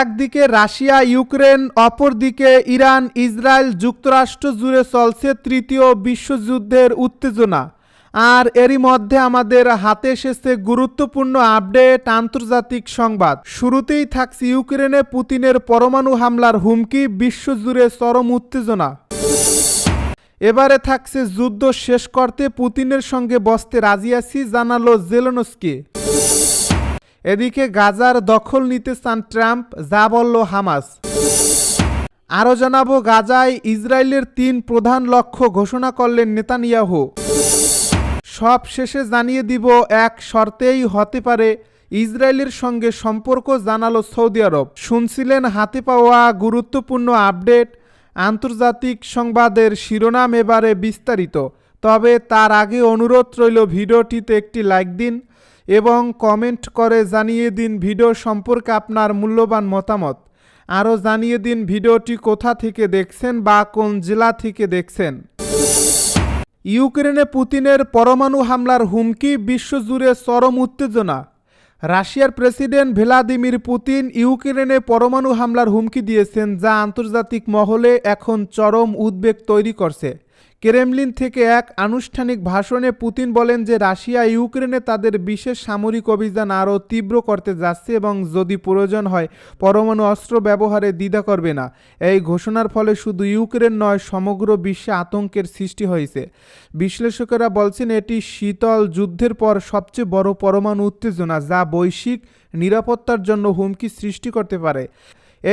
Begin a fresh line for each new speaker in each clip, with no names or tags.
একদিকে Russia Ukraine অপরদিকে Iran Israel যুক্তরাষ্ট্র জুড়ে চলছে তৃতীয় বিশ্বযুদ্ধের উত্তেজনা আর এরই মধ্যে আমাদের হাতে এসেছে গুরুত্বপূর্ণ আপডেট আন্তর্জাতিক সংবাদ শুরুতেই থাকছে ইউক্রেনে পুতিনের পরমাণু হামলার হুমকি বিশ্বজুড়ে চরম উত্তেজনা এবারে থাকছে যুদ্ধ শেষ করতে পুতিনের সঙ্গে বসতে রাজি আছি জানালো জেলনস্কি এদিকে গাজার দখল নিতে চান ট্রাম্প যা বলল হামাস আরও জানাবো গাজায় ইসরায়েলের তিন প্রধান লক্ষ্য ঘোষণা করলেন নেতানিয়াহু সব শেষে জানিয়ে দিব এক শর্তেই হতে পারে ইসরায়েলের সঙ্গে সম্পর্ক জানালো সৌদি আরব শুনছিলেন হাতে পাওয়া গুরুত্বপূর্ণ আপডেট আন্তর্জাতিক সংবাদের শিরোনাম এবারে বিস্তারিত তবে তার আগে অনুরোধ রইল ভিডিওটিতে একটি লাইক দিন এবং কমেন্ট করে জানিয়ে দিন ভিডিও সম্পর্কে আপনার মূল্যবান মতামত আরও জানিয়ে দিন ভিডিওটি কোথা থেকে দেখছেন বা কোন জেলা থেকে দেখছেন ইউক্রেনে পুতিনের পরমাণু হামলার হুমকি বিশ্বজুড়ে চরম উত্তেজনা রাশিয়ার প্রেসিডেন্ট ভ্লাদিমির পুতিন ইউক্রেনে পরমাণু হামলার হুমকি দিয়েছেন যা আন্তর্জাতিক মহলে এখন চরম উদ্বেগ তৈরি করছে ক্রেমলিন থেকে এক আনুষ্ঠানিক ভাষণে পুতিন বলেন যে রাশিয়া ইউক্রেনে তাদের বিশেষ সামরিক অভিযান আরও তীব্র করতে যাচ্ছে এবং যদি প্রয়োজন হয় পরমাণু অস্ত্র ব্যবহারে দ্বিধা করবে না এই ঘোষণার ফলে শুধু ইউক্রেন নয় সমগ্র বিশ্বে আতঙ্কের সৃষ্টি হয়েছে বিশ্লেষকেরা বলছেন এটি শীতল যুদ্ধের পর সবচেয়ে বড় পরমাণু উত্তেজনা যা বৈশ্বিক নিরাপত্তার জন্য হুমকি সৃষ্টি করতে পারে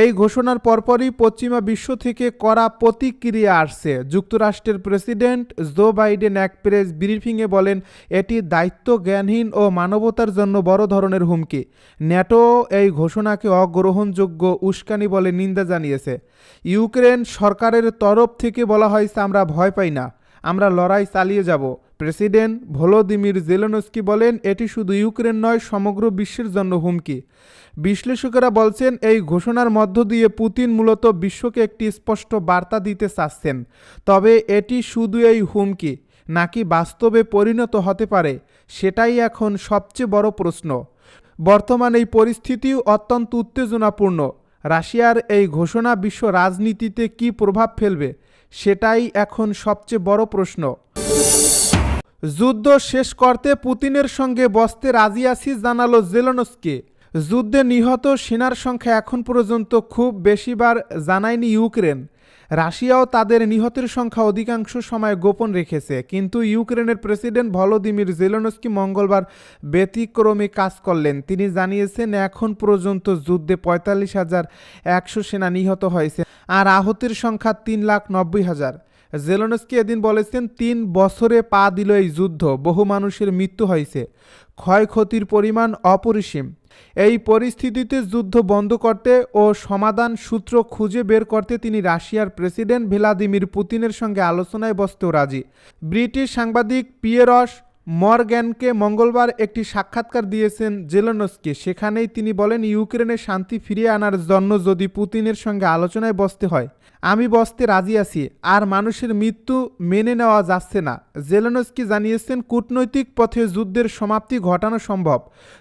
এই ঘোষণার পরপরই পশ্চিমা বিশ্ব থেকে করা প্রতিক্রিয়া আসছে যুক্তরাষ্ট্রের প্রেসিডেন্ট জো বাইডেন এক প্রেস ব্রিফিংয়ে বলেন এটি দায়িত্ব জ্ঞানহীন ও মানবতার জন্য বড় ধরনের হুমকি ন্যাটো এই ঘোষণাকে অগ্রহণযোগ্য উস্কানি বলে নিন্দা জানিয়েছে ইউক্রেন সরকারের তরফ থেকে বলা হয়েছে আমরা ভয় পাই না আমরা লড়াই চালিয়ে যাব প্রেসিডেন্ট ভলোদিমির জেলেনস্কি বলেন এটি শুধু ইউক্রেন নয় সমগ্র বিশ্বের জন্য হুমকি বিশ্লেষকেরা বলছেন এই ঘোষণার মধ্য দিয়ে পুতিন মূলত বিশ্বকে একটি স্পষ্ট বার্তা দিতে চাচ্ছেন তবে এটি শুধু এই হুমকি নাকি বাস্তবে পরিণত হতে পারে সেটাই এখন সবচেয়ে বড় প্রশ্ন বর্তমান এই পরিস্থিতিও অত্যন্ত উত্তেজনাপূর্ণ রাশিয়ার এই ঘোষণা বিশ্ব রাজনীতিতে কি প্রভাব ফেলবে সেটাই এখন সবচেয়ে বড় প্রশ্ন যুদ্ধ শেষ করতে পুতিনের সঙ্গে বসতে রাজি আছি জানালো জেলনস্কে যুদ্ধে নিহত সেনার সংখ্যা এখন পর্যন্ত খুব বেশিবার জানায়নি ইউক্রেন রাশিয়াও তাদের নিহতের সংখ্যা অধিকাংশ সময় গোপন রেখেছে কিন্তু ইউক্রেনের প্রেসিডেন্ট ভলোদিমির জেলনস্কি মঙ্গলবার ব্যতিক্রমে কাজ করলেন তিনি জানিয়েছেন এখন পর্যন্ত যুদ্ধে পঁয়তাল্লিশ হাজার একশো সেনা নিহত হয়েছে আর আহতের সংখ্যা তিন লাখ নব্বই হাজার জেলনস্কি এদিন বলেছেন তিন বছরে পা দিল এই যুদ্ধ বহু মানুষের মৃত্যু হয়েছে ক্ষয়ক্ষতির পরিমাণ অপরিসীম এই পরিস্থিতিতে যুদ্ধ বন্ধ করতে ও সমাধান সূত্র খুঁজে বের করতে তিনি রাশিয়ার প্রেসিডেন্ট ভ্লাদিমির পুতিনের সঙ্গে আলোচনায় বসতেও রাজি ব্রিটিশ সাংবাদিক পিয়েরস মর্গ্যানকে মঙ্গলবার একটি সাক্ষাৎকার দিয়েছেন জেলনস্কে সেখানেই তিনি বলেন ইউক্রেনে শান্তি ফিরিয়ে আনার জন্য যদি পুতিনের সঙ্গে আলোচনায় বসতে হয় আমি বসতে রাজি আছি আর মানুষের মৃত্যু মেনে নেওয়া যাচ্ছে না জেলনস্কি জানিয়েছেন কূটনৈতিক পথে যুদ্ধের সমাপ্তি ঘটানো সম্ভব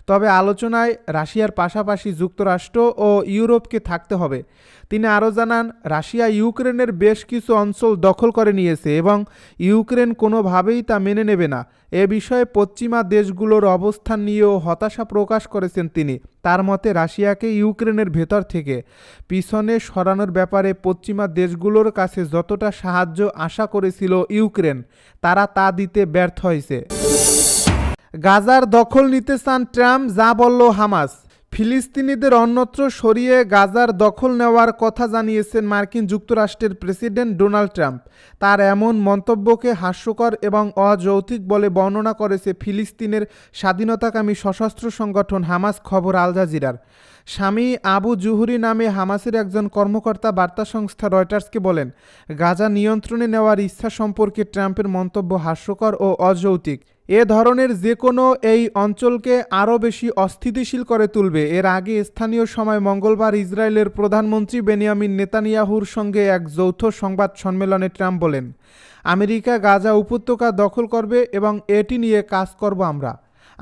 তবে আলোচনায় রাশিয়ার পাশাপাশি যুক্তরাষ্ট্র ও ইউরোপকে থাকতে হবে তিনি আরও জানান রাশিয়া ইউক্রেনের বেশ কিছু অঞ্চল দখল করে নিয়েছে এবং ইউক্রেন কোনোভাবেই তা মেনে নেবে না এ বিষয়ে পশ্চিমা দেশগুলোর অবস্থান নিয়েও হতাশা প্রকাশ করেছেন তিনি তার মতে রাশিয়াকে ইউক্রেনের ভেতর থেকে পিছনে সরানোর ব্যাপারে পশ্চিমা দেশগুলোর কাছে যতটা সাহায্য আশা করেছিল ইউক্রেন তারা তা দিতে ব্যর্থ হয়েছে গাজার দখল নিতে চান ট্রাম্প যা বলল হামাস ফিলিস্তিনিদের অন্যত্র সরিয়ে গাজার দখল নেওয়ার কথা জানিয়েছেন মার্কিন যুক্তরাষ্ট্রের প্রেসিডেন্ট ডোনাল্ড ট্রাম্প তার এমন মন্তব্যকে হাস্যকর এবং অযৌক্তিক বলে বর্ণনা করেছে ফিলিস্তিনের স্বাধীনতাকামী সশস্ত্র সংগঠন হামাস খবর আল জাজিরার স্বামী আবু জুহুরি নামে হামাসের একজন কর্মকর্তা বার্তা সংস্থা রয়টার্সকে বলেন গাজা নিয়ন্ত্রণে নেওয়ার ইচ্ছা সম্পর্কে ট্রাম্পের মন্তব্য হাস্যকর ও অযৌক্তিক এ ধরনের যে কোনো এই অঞ্চলকে আরও বেশি অস্থিতিশীল করে তুলবে এর আগে স্থানীয় সময় মঙ্গলবার ইসরায়েলের প্রধানমন্ত্রী বেনিয়ামিন নেতানিয়াহুর সঙ্গে এক যৌথ সংবাদ সম্মেলনে ট্রাম্প বলেন আমেরিকা গাজা উপত্যকা দখল করবে এবং এটি নিয়ে কাজ করব আমরা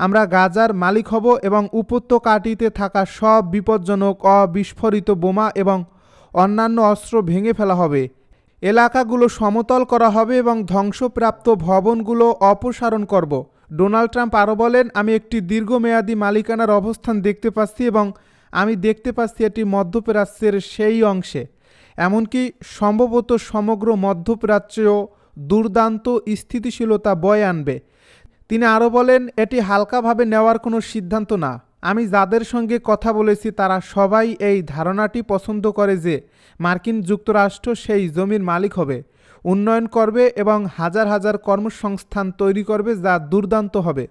আমরা গাজার মালিক হব এবং উপত্যকাটিতে থাকা সব বিপজ্জনক অবিস্ফোরিত বোমা এবং অন্যান্য অস্ত্র ভেঙে ফেলা হবে এলাকাগুলো সমতল করা হবে এবং ধ্বংসপ্রাপ্ত ভবনগুলো অপসারণ করব ডোনাল্ড ট্রাম্প আরও বলেন আমি একটি দীর্ঘমেয়াদী মালিকানার অবস্থান দেখতে পাচ্ছি এবং আমি দেখতে পাচ্ছি এটি মধ্যপ্রাচ্যের সেই অংশে এমনকি সম্ভবত সমগ্র মধ্যপ্রাচ্যেও দুর্দান্ত স্থিতিশীলতা বয়ে আনবে তিনি আরও বলেন এটি হালকাভাবে নেওয়ার কোনো সিদ্ধান্ত না আমি যাদের সঙ্গে কথা বলেছি তারা সবাই এই ধারণাটি পছন্দ করে যে মার্কিন যুক্তরাষ্ট্র সেই জমির মালিক হবে উন্নয়ন করবে এবং হাজার হাজার কর্মসংস্থান তৈরি করবে যা দুর্দান্ত হবে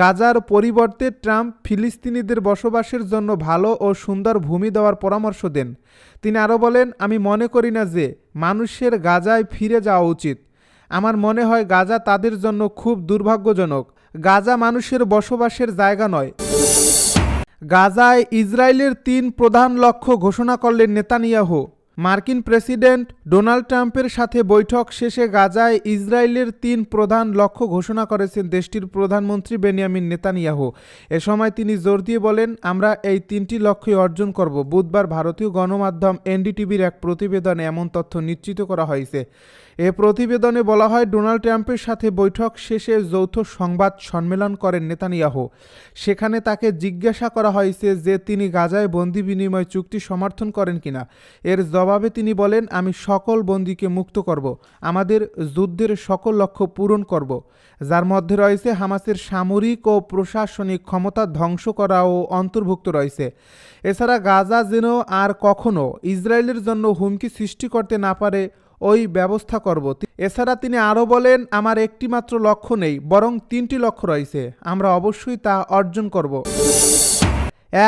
গাজার পরিবর্তে ট্রাম্প ফিলিস্তিনিদের বসবাসের জন্য ভালো ও সুন্দর ভূমি দেওয়ার পরামর্শ দেন তিনি আরও বলেন আমি মনে করি না যে মানুষের গাজায় ফিরে যাওয়া উচিত আমার মনে হয় গাজা তাদের জন্য খুব দুর্ভাগ্যজনক গাজা মানুষের বসবাসের জায়গা নয় গাজায় ইসরায়েলের তিন প্রধান লক্ষ্য ঘোষণা করলেন নেতানিয়াহো মার্কিন প্রেসিডেন্ট ডোনাল্ড ট্রাম্পের সাথে বৈঠক শেষে গাজায় ইসরায়েলের তিন প্রধান লক্ষ্য ঘোষণা করেছেন দেশটির প্রধানমন্ত্রী বেনিয়ামিন নেতানিয়াহ এ সময় তিনি জোর দিয়ে বলেন আমরা এই তিনটি লক্ষ্যই অর্জন করব বুধবার ভারতীয় গণমাধ্যম এনডিটিভির এক প্রতিবেদনে এমন তথ্য নিশ্চিত করা হয়েছে এ প্রতিবেদনে বলা হয় ডোনাল্ড ট্রাম্পের সাথে বৈঠক শেষে যৌথ সংবাদ সম্মেলন করেন নেতানিয়াহু সেখানে তাকে জিজ্ঞাসা করা হয়েছে যে তিনি গাজায় বন্দি বিনিময় চুক্তি সমর্থন করেন কিনা এর জবাবে তিনি বলেন আমি সকল বন্দিকে মুক্ত করব আমাদের যুদ্ধের সকল লক্ষ্য পূরণ করব যার মধ্যে রয়েছে হামাসের সামরিক ও প্রশাসনিক ক্ষমতা ধ্বংস করাও অন্তর্ভুক্ত রয়েছে এছাড়া গাজা যেন আর কখনও ইসরায়েলের জন্য হুমকি সৃষ্টি করতে না পারে ওই ব্যবস্থা করব এছাড়া তিনি আরও বলেন আমার একটি মাত্র লক্ষ্য নেই বরং তিনটি লক্ষ্য রয়েছে আমরা অবশ্যই তা অর্জন করব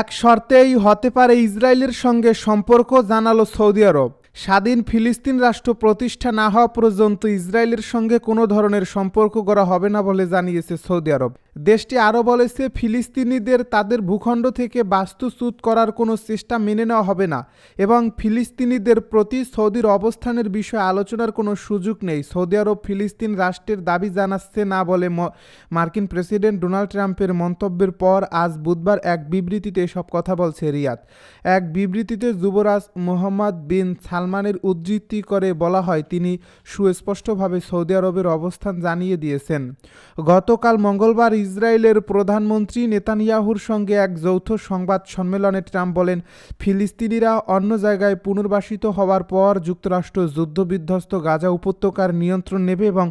এক শর্তেই হতে পারে ইসরায়েলের সঙ্গে সম্পর্ক জানালো সৌদি আরব স্বাধীন ফিলিস্তিন রাষ্ট্র প্রতিষ্ঠা না হওয়া পর্যন্ত ইসরায়েলের সঙ্গে কোনো ধরনের সম্পর্ক করা হবে না বলে জানিয়েছে সৌদি আরব দেশটি আরও বলেছে ফিলিস্তিনিদের তাদের ভূখণ্ড থেকে বাস্তুচ্যুত করার কোনো চেষ্টা মেনে নেওয়া হবে না এবং ফিলিস্তিনিদের প্রতি সৌদির অবস্থানের বিষয়ে আলোচনার কোনো সুযোগ নেই সৌদি আরব ফিলিস্তিন রাষ্ট্রের দাবি জানাচ্ছে না বলে মার্কিন প্রেসিডেন্ট ডোনাল্ড ট্রাম্পের মন্তব্যের পর আজ বুধবার এক বিবৃতিতে সব কথা বলছে রিয়াদ এক বিবৃতিতে যুবরাজ মোহাম্মদ বিন সালমানের উদ্ধৃতি করে বলা হয় তিনি সুস্পষ্টভাবে সৌদি আরবের অবস্থান জানিয়ে দিয়েছেন গতকাল মঙ্গলবার ইসরায়েলের প্রধানমন্ত্রী নেতানিয়াহুর সঙ্গে এক যৌথ সংবাদ সম্মেলনে ট্রাম্প বলেন ফিলিস্তিনিরা অন্য জায়গায় পুনর্বাসিত হওয়ার পর যুক্তরাষ্ট্র যুদ্ধবিধ্বস্ত গাজা উপত্যকার নিয়ন্ত্রণ নেবে এবং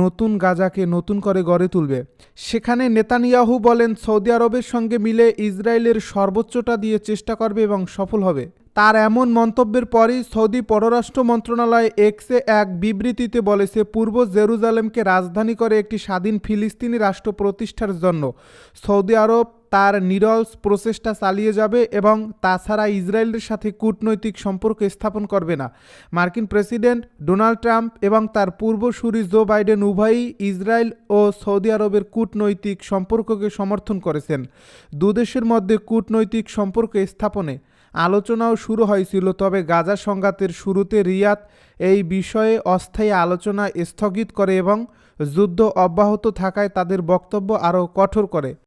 নতুন গাজাকে নতুন করে গড়ে তুলবে সেখানে নেতানিয়াহু বলেন সৌদি আরবের সঙ্গে মিলে ইসরায়েলের সর্বোচ্চটা দিয়ে চেষ্টা করবে এবং সফল হবে তার এমন মন্তব্যের পরই সৌদি পররাষ্ট্র মন্ত্রণালয় এক্সে এক বিবৃতিতে বলেছে পূর্ব জেরুজালেমকে রাজধানী করে একটি স্বাধীন ফিলিস্তিনি রাষ্ট্র প্রতিষ্ঠার জন্য সৌদি আরব তার নিরলস প্রচেষ্টা চালিয়ে যাবে এবং তাছাড়া ইসরায়েলের সাথে কূটনৈতিক সম্পর্ক স্থাপন করবে না মার্কিন প্রেসিডেন্ট ডোনাল্ড ট্রাম্প এবং তার পূর্বসূরি জো বাইডেন উভয়ই ইসরায়েল ও সৌদি আরবের কূটনৈতিক সম্পর্ককে সমর্থন করেছেন দুদেশের মধ্যে কূটনৈতিক সম্পর্ক স্থাপনে আলোচনাও শুরু হয়েছিল তবে গাজা সংঘাতের শুরুতে রিয়াদ এই বিষয়ে অস্থায়ী আলোচনা স্থগিত করে এবং যুদ্ধ অব্যাহত থাকায় তাদের বক্তব্য আরও কঠোর করে